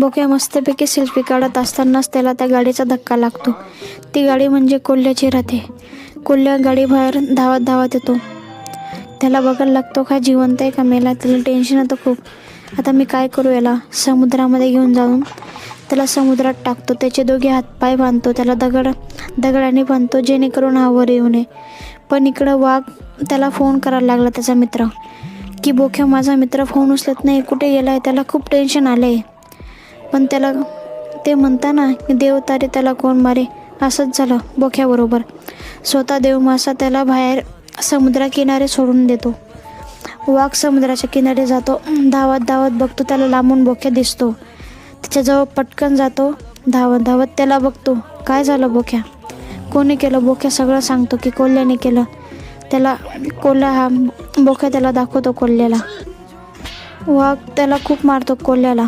बोक्या मस्तपैकी सेल्फी काढत असतानाच त्याला त्या गाडीचा धक्का लागतो. ती गाडी म्हणजे कोल्ह्याची राहते कोल्ह्या गाडी बाहेर धावत धावत येतो. त्याला बघायला लागतो का जिवंत आहे का मेला त्याला टेन्शन येतं खूप. आता मी काय करू याला? समुद्रामध्ये घेऊन जाऊन त्याला समुद्रात टाकतो. त्याचे दोघे हातपाय बांधतो. त्याला दगड दगडाने बांधतो जेणेकरून हा वर येऊ नये. पण इकडं वाघ त्याला फोन करायला लागला त्याचा मित्र. की बोख्या माझा मित्र फोन उचलत नाही. कुठे गेला आहे त्याला खूप टेन्शन आलं आहे पण त्याला ते म्हणताना की देव तारे त्याला कोण मारे? असंच झालं बोख्याबरोबर स्वतः देव मासा त्याला बाहेर समुद्राकिनारे सोडून देतो. वाघ समुद्राच्या किनारे जातो. धावत धावत बघतो त्याला लांबून बोक्या दिसतो. त्याच्याजवळ पटकन जातो. धावत धावत त्याला बघतो. काय झालं बोक्या? कोणी केलं? बोक्या सगळं सांगतो की कोल्ह्याने केलं. त्याला कोल्हा हा बोक्या त्याला दाखवतो कोल्ह्याला. वाघ त्याला खूप मारतो कोल्ह्याला.